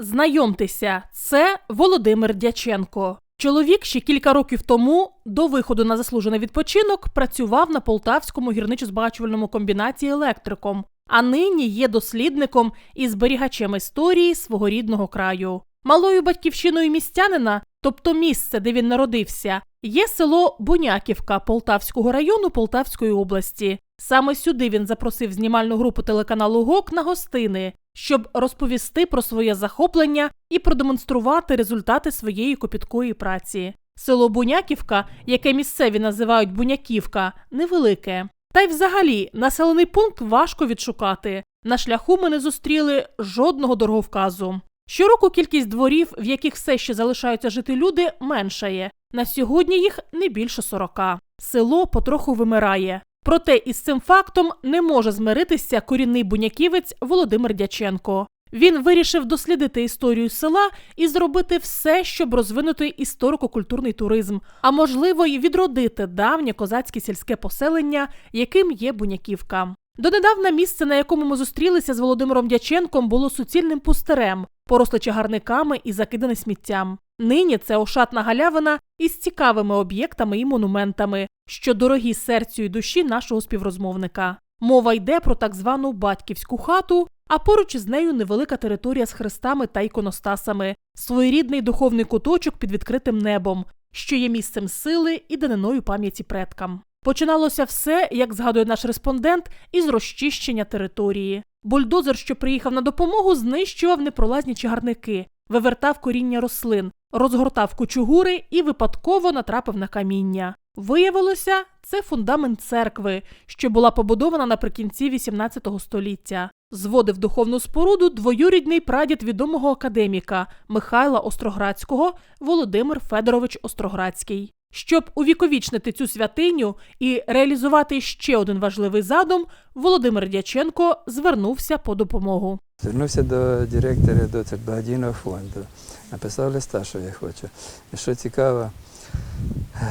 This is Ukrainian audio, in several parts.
Знайомтеся, це Володимир Дяченко. Чоловік ще кілька років тому, до виходу на заслужений відпочинок, працював на полтавському гірничо-збагачувальному комбінаті електриком, а нині є дослідником і зберігачем історії свого рідного краю. Малою батьківщиною містянина, тобто місце, де він народився, є село Буняківка Полтавського району Полтавської області. Саме сюди він запросив знімальну групу телеканалу ГОК на гостини, щоб розповісти про своє захоплення і продемонструвати результати своєї копіткої праці. Село Буняківка, яке місцеві називають Буняківка, невелике. Та й взагалі населений пункт важко відшукати. На шляху ми не зустріли жодного дороговказу. Щороку кількість дворів, в яких все ще залишаються жити люди, меншає. На сьогодні їх не більше 40. Село потроху вимирає. Проте із цим фактом не може змиритися корінний буняківець Володимир Дяченко. Він вирішив дослідити історію села і зробити все, щоб розвинути історико-культурний туризм, а можливо, й відродити давнє козацьке сільське поселення, яким є Буняківка. Донедавна місце, на якому ми зустрілися з Володимиром Дяченком, було суцільним пустирем, поросле чагарниками і закидане сміттям. Нині це ошатна галявина із цікавими об'єктами і монументами, що дорогі серцю і душі нашого співрозмовника. Мова йде про так звану батьківську хату, а поруч із нею невелика територія з хрестами та іконостасами, своєрідний духовний куточок під відкритим небом, що є місцем сили і даниною пам'яті предкам. Починалося все, як згадує наш респондент, із розчищення території. Бульдозер, що приїхав на допомогу, знищував непролазні чагарники, вивертав коріння рослин, розгортав кучугури і випадково натрапив на каміння. Виявилося, це фундамент церкви, що була побудована наприкінці XVIII століття. Зводив духовну споруду двоюрідний прадід відомого академіка Михайла Остроградського Володимир Федорович Остроградський. Щоб увіковічнити цю святиню і реалізувати ще один важливий задум, Володимир Дяченко звернувся по допомогу. Звернувся до директора до цього фонду. Написав листа, що я хочу. І що цікаво,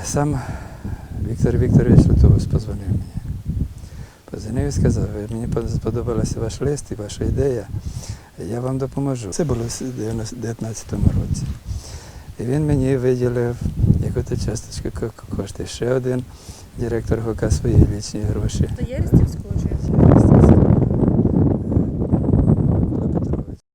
сам Віктор Вікторович Литович позвонив мені. Позвонив і сказав, мені сподобався ваш лист і ваша ідея, я вам допоможу. Це було в 2019 році. І він мені виділив яку-то часточку ко- коштів. Ще один директор ГОКа свої лічні гроші. До Єрестівського чи?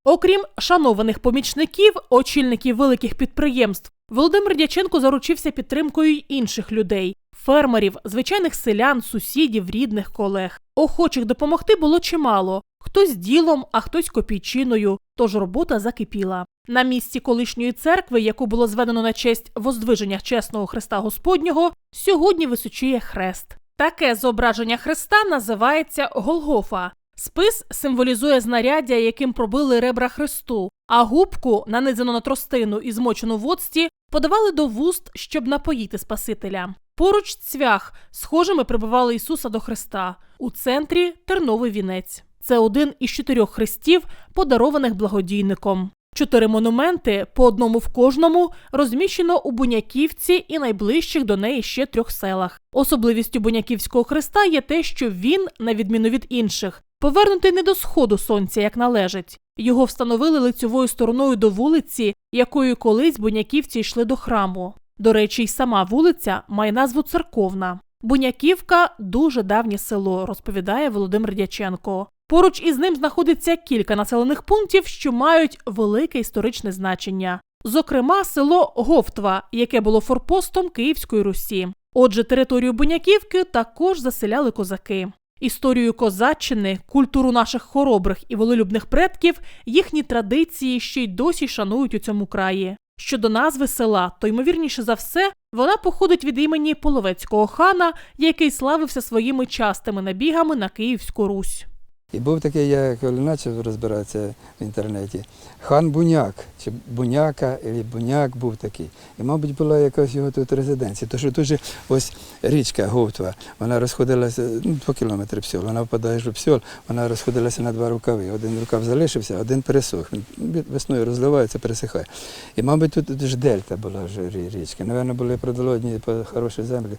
Окрім шанованих помічників, очільників великих підприємств, Володимир Дяченко заручився підтримкою й інших людей фермерів, звичайних селян, сусідів, рідних колег. Охочих допомогти було чимало. Хтось ділом, а хтось копійчиною, тож робота закипіла. На місці колишньої церкви, яку було зведено на честь воздвиження чесного Христа Господнього, сьогодні височіє хрест. Таке зображення Христа називається Голгофа. Спис символізує знаряддя, яким пробили ребра Христу, а губку, нанизану на тростину і змочену в оцті, подавали до вуст, щоб напоїти Спасителя. Поруч цвях схожими прибивали Ісуса до Христа. У центрі терновий вінець. Це один із чотирьох хрестів, подарованих благодійником. Чотири монументи, по одному в кожному, розміщено у Буняківці і найближчих до неї ще трьох селах. Особливістю Буняківського хреста є те, що він, на відміну від інших, повернутий не до сходу сонця, як належить. Його встановили лицьовою стороною до вулиці, якою колись буняківці йшли до храму. До речі, й сама вулиця має назву церковна. Буняківка дуже давнє село, розповідає Володимир Дяченко. Поруч із ним знаходиться кілька населених пунктів, що мають велике історичне значення. Зокрема, село Говтва, яке було форпостом Київської Русі. Отже, територію Буняківки також заселяли козаки. Історію козаччини, культуру наших хоробрих і волелюбних предків, їхні традиції ще й досі шанують у цьому краї. Щодо назви села, то ймовірніше за все, вона походить від імені половецького хана, який славився своїми частими набігами на Київську Русь. І був такий, я коли почав розбиратися в інтернеті, хан Буняк, чи Буняка, або Буняк був такий. І, мабуть, була якась його тут резиденція. Тому що тут ось річка Говтва, вона розходилася ну, по кілометри псьол. Вона впадає в псьол, вона розходилася на два рукави. Один рукав залишився, один пересох. Він весною розливається, пересихає. І, мабуть, тут, ж дельта була рі- річка. Напевно, були продолодні по хороші землі.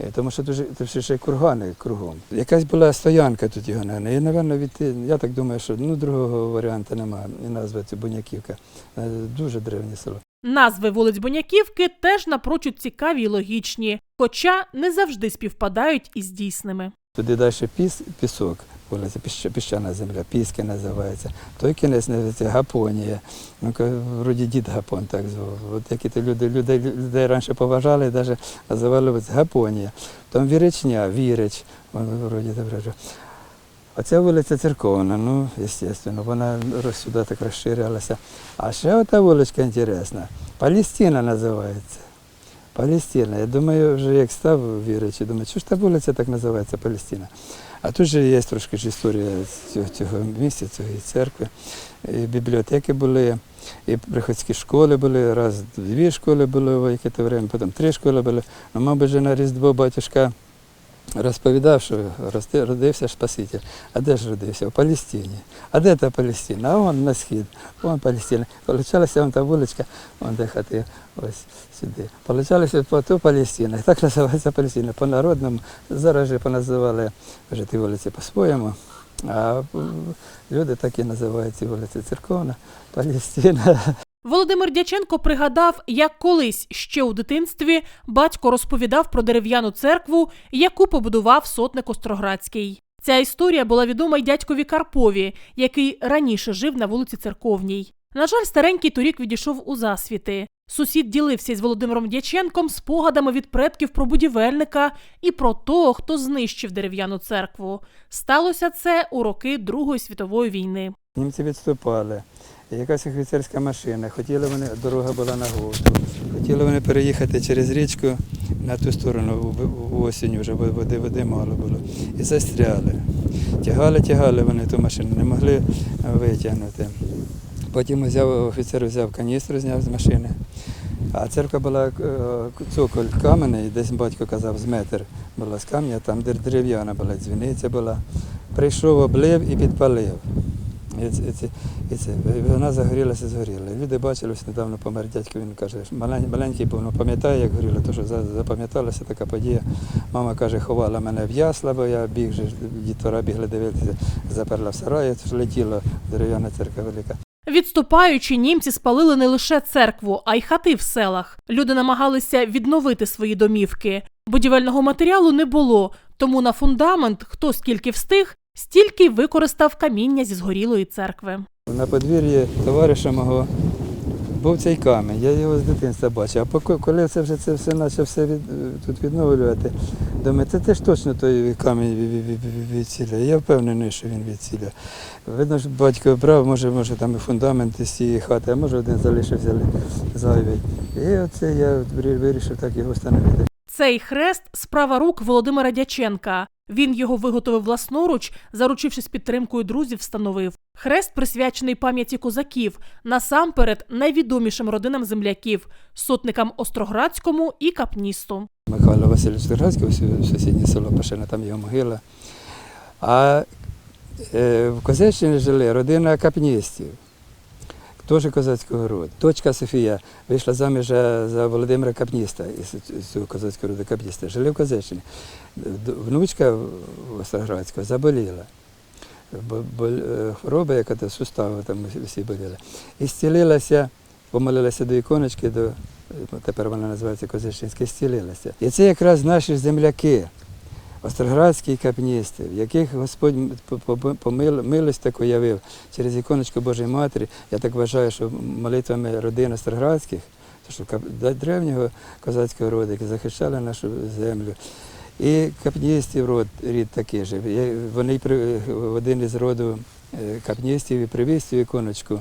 Е, Тому що дуже це ще ще кургани кругом. Якась була стоянка тут його. І, напевно, від, я так думаю, що ну, другого варіанту немає. назви це Буняківка. Е, Дуже древнє село. Назви вулиць Боняківки теж напрочуд цікаві й логічні, хоча не завжди співпадають із дійсними. Туди далі піс, пісок, піщана земля, піски називається. Той кінець називається Гапонія. Ну, вроді дід Гапон так звав. От які то люди, людей, людей раніше поважали, навіть називали Гапонія. Там Віричня, Вірич, вроді добре. ж. Оця вулиця церковна, ну, звісно, вона сюди так розширялася. А ще ота вуличка інтересна. Палістина називається. Палестина. Я думаю, вже як став вірячи, думаю, що ж та вулиця так називається Палестина. А тут же є трошки ж історія цього, цього місця, цієї церкви. І бібліотеки були, і приходські школи були, раз дві школи були в яке то время, потім три школи були. Ну, мабуть, на Різдво батюшка розповідав, що родився Спаситель. А де ж родився? В Палестині. А де та Палестина? А вон на схід, вон Палестина. Получалася вон та вуличка, вон де хати, ось сюди. Получалося по ту Палестина. Так називається Палестина. По народному зараз же поназивали вже ті вулиці по-своєму. А люди так і називають ці вулиці церковна, Палестина. Володимир Дяченко пригадав, як колись ще у дитинстві батько розповідав про дерев'яну церкву, яку побудував сотник Остроградський. Ця історія була відома й дядькові Карпові, який раніше жив на вулиці Церковній. На жаль, старенький торік відійшов у засвіти. Сусід ділився із Володимиром Дяченком спогадами від предків про будівельника і про того, хто знищив дерев'яну церкву. Сталося це у роки Другої світової війни. Німці відступали. Якась офіцерська машина. Хотіли вони, дорога була на Говту. Хотіли вони переїхати через річку на ту сторону в- осінь вже, води, води мало було. І застряли. Тягали, тягали вони ту машину, не могли витягнути. Потім взяв, офіцер взяв каністру, зняв з машини. А церква була е, цоколь каменний, десь батько казав, з метр була з камня, там дерев'яна була, дзвіниця була. Прийшов, облив і підпалив. І це, і це, і Вона загорілася, згоріла. Люди бачили, ось недавно помер дядько, він каже, маленький був, ну пам'ятає, як горіло, то що запам'яталася така подія. Мама каже, ховала мене в ясла, бо я біг, же, дітвора бігли дивитися, заперла в сараї, летіла дерев'яна церква велика. Відступаючи, німці спалили не лише церкву, а й хати в селах. Люди намагалися відновити свої домівки. Будівельного матеріалу не було, тому на фундамент хто скільки встиг, стільки й використав каміння зі згорілої церкви. На подвір'ї товариша мого був цей камінь, я його з дитинства бачив. А поки- коли це вже це все почав все від, тут відновлювати, думаю, це теж точно той камінь від, від, від, від ціля. Я впевнений, що він від ціля. Видно, що батько брав, може, може там і фундамент із цієї хати, а може один залишився ли- зайвий. І оце я вирішив так його встановити. Цей хрест справа рук Володимира Дяченка. Він його виготовив власноруч, заручившись підтримкою друзів, встановив. Хрест присвячений пам'яті козаків, насамперед найвідомішим родинам земляків сотникам Остроградському і Капністу. Михайло Васильович у сусіднє село Пашина, там його могила. А е, в Козеччині жили родина капністів, теж козацького роду. Дочка Софія вийшла заміж за Володимира Капніста, із цього козацького роду Капніста. Жили в Козеччині. Д- Внучка Остроградського заболіла. Бо- бо- е, Хвороба, яка то сустави там всі боліли. І зцілилася, помолилася до іконочки, до тепер вона називається Козачинська, зцілилася. І це якраз наші земляки, остроградські капністи, яких Господь милость таку явив через іконочку Божої Матері. Я так вважаю, що молитвами родин остроградських, що древнього козацького роду, які захищали нашу землю. І капністів род, рід такий же. Вони один із роду е, капністів і привіз цю іконочку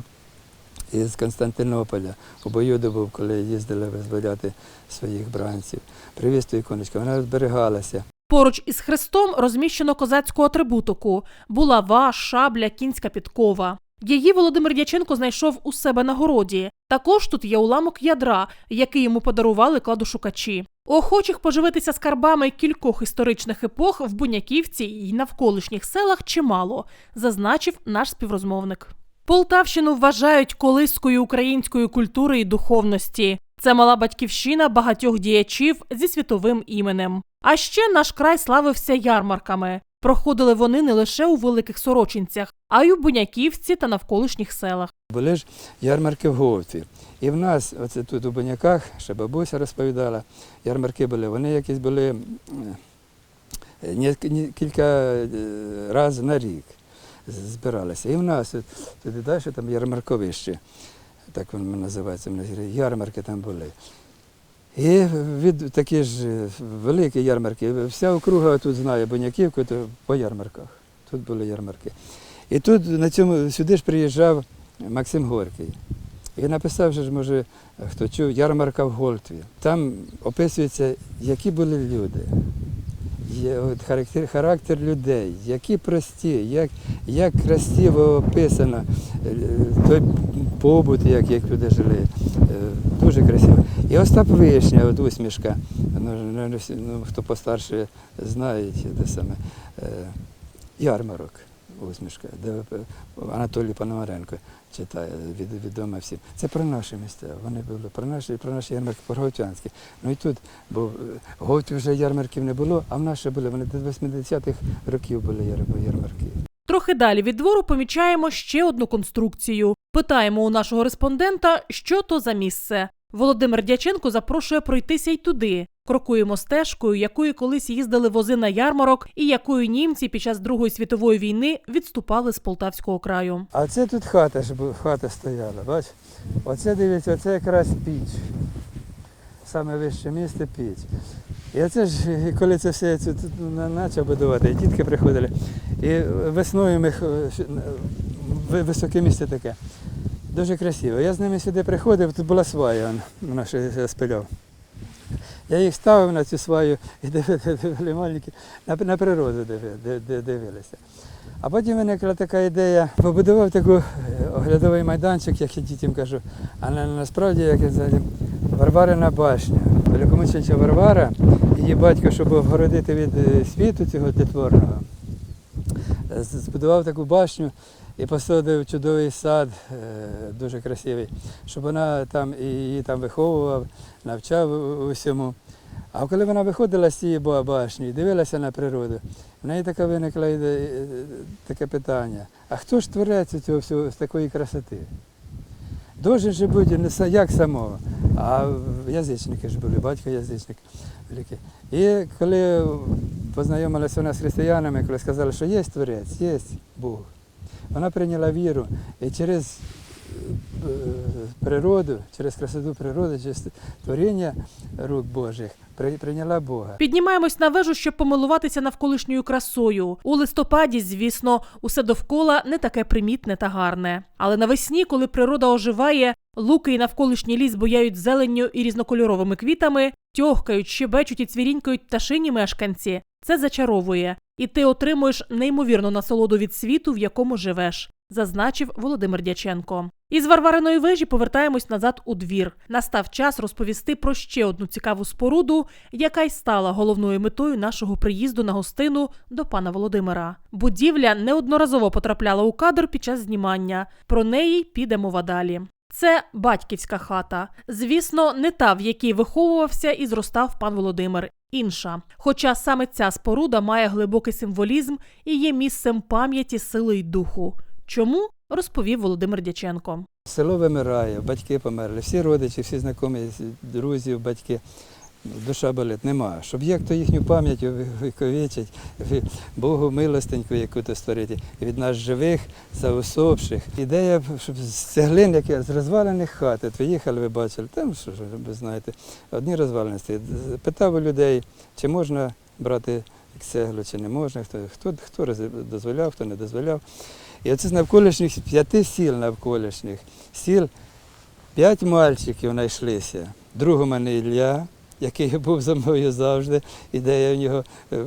із Константинополя. У бою був, коли їздили визволяти своїх бранців. Привіз ту іконочку, вона зберігалася. Поруч із хрестом розміщено козацьку атрибутику булава, шабля, кінська підкова. Її Володимир Дяченко знайшов у себе на городі. Також тут є уламок ядра, який йому подарували кладошукачі. Охочих поживитися скарбами кількох історичних епох в Буняківці і навколишніх селах чимало, зазначив наш співрозмовник. Полтавщину вважають колискою української культури і духовності. Це мала батьківщина багатьох діячів зі світовим іменем. А ще наш край славився ярмарками. Проходили вони не лише у великих сорочинцях, а й у Буняківці та навколишніх селах. Були ж ярмарки в Говті. І в нас, оце тут у Боняках, ще бабуся розповідала, ярмарки були, вони якісь були е, кілька разів на рік збиралися. І в нас туди далі там ярмарковище, так воно називається, ярмарки там були. І від такі ж великі ярмарки, вся округа тут знає Боняківку, то по ярмарках. Тут були ярмарки. І тут на цьому сюди ж приїжджав Максим Горький. І написав, же ж, може, хто чув, ярмарка в Гольтві. Там описується, які були люди, характер, характер людей, які прості, як, як красиво описано е, той побут, як, як люди жили. Е, Дуже красиво. І Остап Вишня, от усмішка. Ну, ну, ну, хто постарше знають, те саме. е, Ярмарок усмішка, де е, Анатолій Пономаренко читає, від, відомо всім. Це про наші місця. Вони були про наші, про наші ярмарки, про Говтянські. Ну і тут, бо Говті вже ярмарків не було, а в ще були. Вони до 80-х років були ярмарки. Трохи далі від двору помічаємо ще одну конструкцію. Питаємо у нашого респондента, що то за місце. Володимир Дяченко запрошує пройтися й туди. Крокуємо стежкою, якою колись їздили вози на ярмарок, і якою німці під час Другої світової війни відступали з Полтавського краю. А це тут хата ж хата стояла, бач? Оце дивіться, оце якраз піч. Саме вище місце піч. І оце ж, коли це все це тут почав будувати, і тітки приходили. І весною ми високе місце таке. Дуже красиво. Я з ними сюди приходив, тут була свая, он, вона ще спиляв. Я їх ставив на цю сваю і дивили, маленькі, на, природу диви- ди- ди- дивилися. А потім виникла така ідея, побудував таку е, оглядовий майданчик, як я дітям кажу. А на, насправді, як я знаю, Варварина башня. Великомучениця Варвара, її батько, щоб обгородити від е, світу цього дитворного, е, збудував таку башню і посадив чудовий сад, е, дуже красивий, щоб вона там її там виховував, навчав усьому. А коли вона виходила з цієї ба- башні дивилася на природу, в неї така виникла е, таке питання: а хто ж творець цього всього з такої красоти? Должен же бути не як самого, а язичники ж були, батько язичник великий. І коли познайомилася вона з християнами, коли сказали, що є творець, є Бог, вона прийняла віру і через е, природу, через красоту природи, через творіння рук Божих при- прийняла Бога. Піднімаємось на вежу, щоб помилуватися навколишньою красою. У листопаді, звісно, усе довкола не таке примітне та гарне. Але навесні, коли природа оживає, луки і навколишній ліс бояють зеленню і різнокольоровими квітами, тьохкають, щебечуть і цвірінькають пташині мешканці. Це зачаровує, і ти отримуєш неймовірну насолоду від світу, в якому живеш. Зазначив Володимир Дяченко. Із Варвариної вежі повертаємось назад у двір. Настав час розповісти про ще одну цікаву споруду, яка й стала головною метою нашого приїзду на гостину до пана Володимира. Будівля неодноразово потрапляла у кадр під час знімання. Про неї піде мова далі. Це батьківська хата. Звісно, не та, в якій виховувався і зростав пан Володимир. Інша. Хоча саме ця споруда має глибокий символізм і є місцем пам'яті, сили й духу. Чому? розповів Володимир Дяченко. Село вимирає, батьки померли, всі родичі, всі знайомі, друзі, батьки. Душа болить, нема. Щоб як то їхню пам'ять віковічить, Богу милостеньку яку-то створити від нас живих, заусопших. Ідея, щоб з цеглин, як з розвалених хат, от ви їхали, ви бачили, там що ж ви знаєте, одні розвалені стоять. Питав у людей, чи можна брати цеглу, чи не можна, хто, хто, хто дозволяв, хто не дозволяв. І оце з навколишніх п'яти сіл навколишніх сіл п'ять мальчиків знайшлися. Друг у мене Ілля який був за мною завжди. Ідея в нього, е,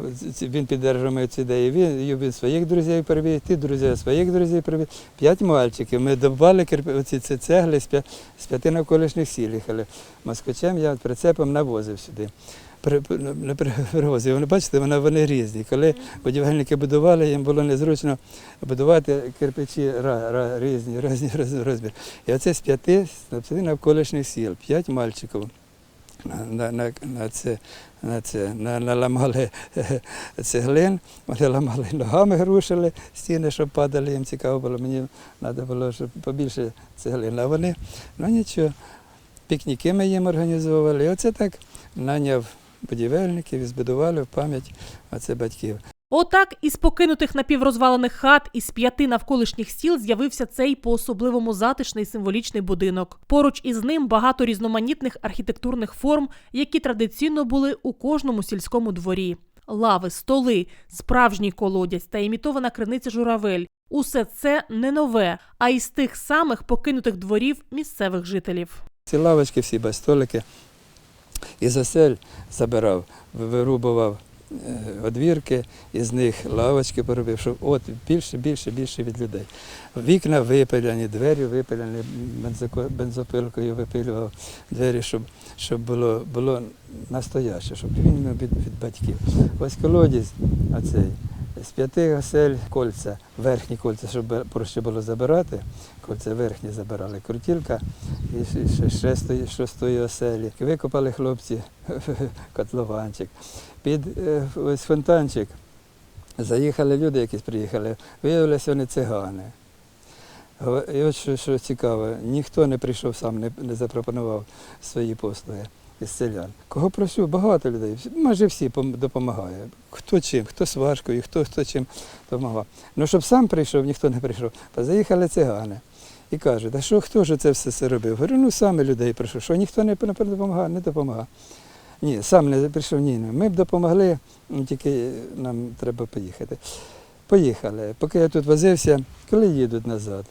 він підтримує мою цю ідею. Він, він своїх друзів привів, ті друзі своїх друзів привів. П'ять мальчиків. Ми добували оці ці цегли з, п'я- з п'яти навколишніх сіл їхали. Москвичем я прицепом навозив сюди. При- не при- Привозив. Вони бачите, вони, вони різні. Коли будівельники будували, їм було незручно будувати кирпичі різні, різні роз- розмір. І оце з п'яти навколишніх сіл, п'ять мальчиків. На, на, на, це, на це на, наламали цеглин, вони ламали ногами, грушили стіни, щоб падали, їм цікаво було. Мені треба було, щоб побільше цеглин. А вони, ну нічого, пікніки ми їм організовували. І оце так наняв будівельників і збудували в пам'ять оце батьків. Отак із покинутих напіврозвалених хат із п'яти навколишніх сіл з'явився цей по-особливому затишний символічний будинок. Поруч із ним багато різноманітних архітектурних форм, які традиційно були у кожному сільському дворі. Лави, столи, справжній колодязь та імітована криниця журавель. Усе це не нове, а із тих самих покинутих дворів місцевих жителів. Ці лавочки, всі без столики. Із осель забирав, вирубував одвірки, із них лавочки поробив, щоб от більше, більше, більше від людей. Вікна випиляні, двері випиляні, бензопилкою випилював двері, щоб, щоб було, було настояще, щоб він від, від батьків. Ось колодязь оцей. З п'яти осель кольця, верхні кольця, щоб проще було забирати, кольця верхні забирали, крутілка і шестої, шостої оселі. Викопали хлопці котлованчик. Під е, ось фонтанчик заїхали люди, якісь приїхали, виявилися вони цигани. І от що, що цікаво, ніхто не прийшов сам, не, не запропонував свої послуги із селян. Кого прошу, багато людей, майже всі пом- допомагає. Хто чим, хто сваркою, хто, хто чим допомагав. Ну, щоб сам прийшов, ніхто не прийшов. Заїхали цигани. І кажуть, а що хто ж це все це робив? Говорю, ну саме людей прийшов. Що ніхто не, допомагав, не допомагав. Ні, сам не прийшов, ні. ні. Ми б допомогли, ну, тільки нам треба поїхати. Поїхали. Поки я тут возився, коли їдуть назад,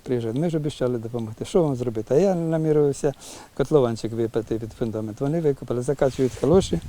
приїжджають, ми ж обіцяли допомогти. Що вам зробити? А я намірювався котлованчик випати під фундамент. Вони викопали, закачують калоші,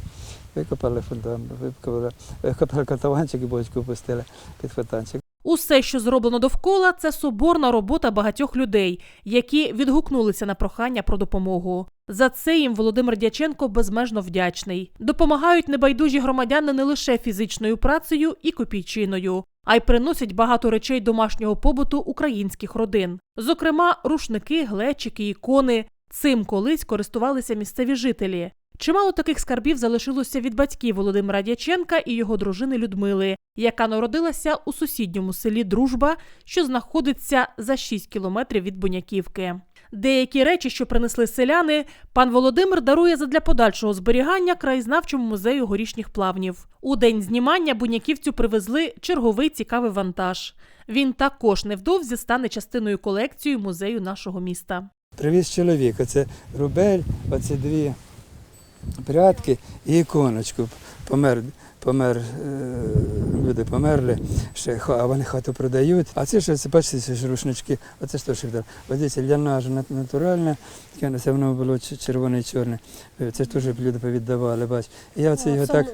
викопали фундамент, викопали, викопали котлованчик і бочку пустили під фонтанчик. Усе, що зроблено довкола, це соборна робота багатьох людей, які відгукнулися на прохання про допомогу. За це їм Володимир Дяченко безмежно вдячний. Допомагають небайдужі громадяни не лише фізичною працею і копійчиною, а й приносять багато речей домашнього побуту українських родин. Зокрема, рушники, глечики, ікони. Цим колись користувалися місцеві жителі. Чимало таких скарбів залишилося від батьків Володимира Дяченка і його дружини Людмили, яка народилася у сусідньому селі Дружба, що знаходиться за 6 кілометрів від Буняківки. Деякі речі, що принесли селяни, пан Володимир дарує задля подальшого зберігання краєзнавчому музею горішніх плавнів. У день знімання буняківцю привезли черговий цікавий вантаж. Він також невдовзі стане частиною колекції музею нашого міста. Привіз чоловік, оце рубель, оці дві прядки і іконочку. Помер, помер, е, люди померли, ще, а вони хату продають. А це ж, це, бачите, це ж рушнички, оце ж теж віддав. Ось дивіться, ляна ж натуральна, таке, це воно було червоне і чорне. Е, Це теж люди повіддавали, бач. І я оце його так.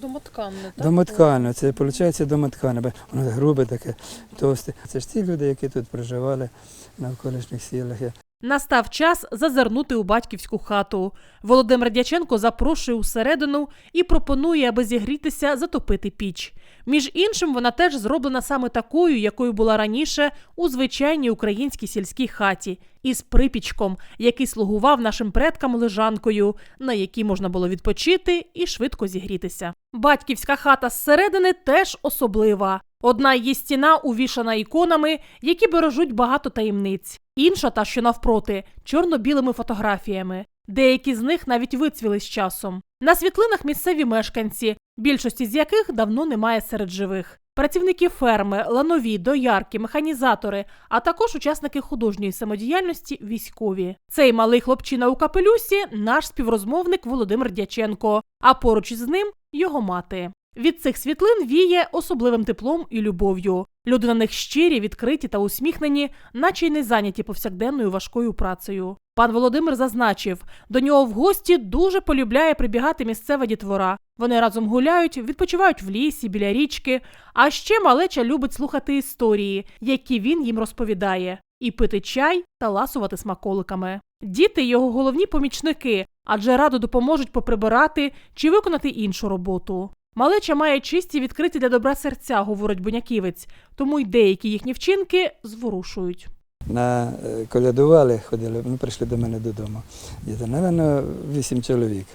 домотканне, Домоткане, це виходить домоткане, бо воно грубе таке, товсте. Це ж ті люди, які тут проживали на навколишніх сілах. Настав час зазирнути у батьківську хату. Володимир Дяченко запрошує усередину і пропонує, аби зігрітися, затопити піч. Між іншим, вона теж зроблена саме такою, якою була раніше у звичайній українській сільській хаті, із припічком, який слугував нашим предкам лежанкою, на якій можна було відпочити і швидко зігрітися. Батьківська хата зсередини теж особлива. Одна її стіна увішана іконами, які бережуть багато таємниць. Інша, та що навпроти, чорно-білими фотографіями. Деякі з них навіть вицвіли з часом. На світлинах місцеві мешканці, більшості з яких давно немає серед живих. Працівники ферми, ланові, доярки, механізатори, а також учасники художньої самодіяльності військові. Цей малий хлопчина у капелюсі наш співрозмовник Володимир Дяченко, а поруч із ним його мати. Від цих світлин віє особливим теплом і любов'ю. Люди на них щирі, відкриті та усміхнені, наче й не зайняті повсякденною важкою працею. Пан Володимир зазначив, до нього в гості дуже полюбляє прибігати місцева дітвора. Вони разом гуляють, відпочивають в лісі, біля річки. А ще малеча любить слухати історії, які він їм розповідає, і пити чай та ласувати смаколиками. Діти його головні помічники, адже радо допоможуть поприбирати чи виконати іншу роботу. Малеча має чисті відкриті для добра серця, говорить Буняківець, тому й деякі їхні вчинки зворушують. На е, колядували, ходили, ну, прийшли до мене додому. Діти, напевно, вісім чоловік.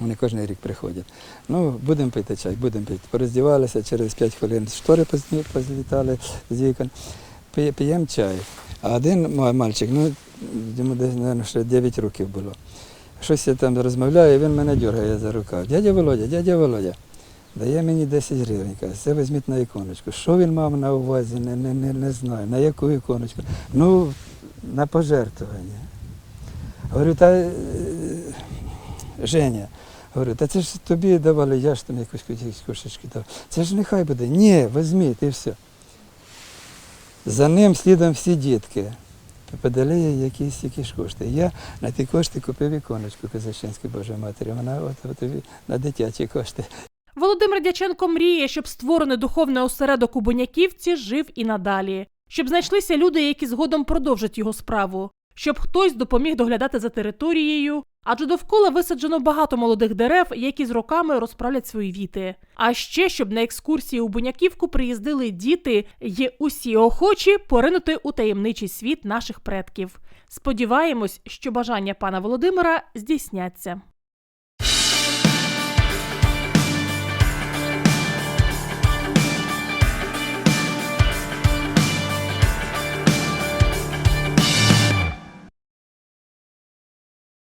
Вони кожен рік приходять. Ну, будемо пити чай, будемо пити. Пороздівалися, через 5 хвилин штори позлітали з вікон. П'ємо чай. А один мальчик, ну, йому десь, мабуть, ще 9 років було. Щось я там розмовляю, він мене дергає за рукав. Дядя Володя, дядя Володя. Дає мені 10 гривень, каже, це візьміть на іконочку. Що він мав на увазі, не, не, не, не знаю, на яку іконочку. Ну, на пожертвування. Говорю, та е, Женя, говорю, та це ж тобі давали, я ж там якусь кошечки дав. Це ж нехай буде. Ні, візьміть і все. За ним слідом всі дітки. Подали якісь, якісь кошти. Я на ті кошти купив іконочку Казачинської Божої Матері. Вона от, от, на дитячі кошти. Володимир Дяченко мріє, щоб створений духовний осередок у Буняківці жив і надалі, щоб знайшлися люди, які згодом продовжать його справу, щоб хтось допоміг доглядати за територією, адже довкола висаджено багато молодих дерев, які з роками розправлять свої віти. А ще щоб на екскурсії у Буняківку приїздили діти є усі охочі поринути у таємничий світ наших предків. Сподіваємось, що бажання пана Володимира здійсняться.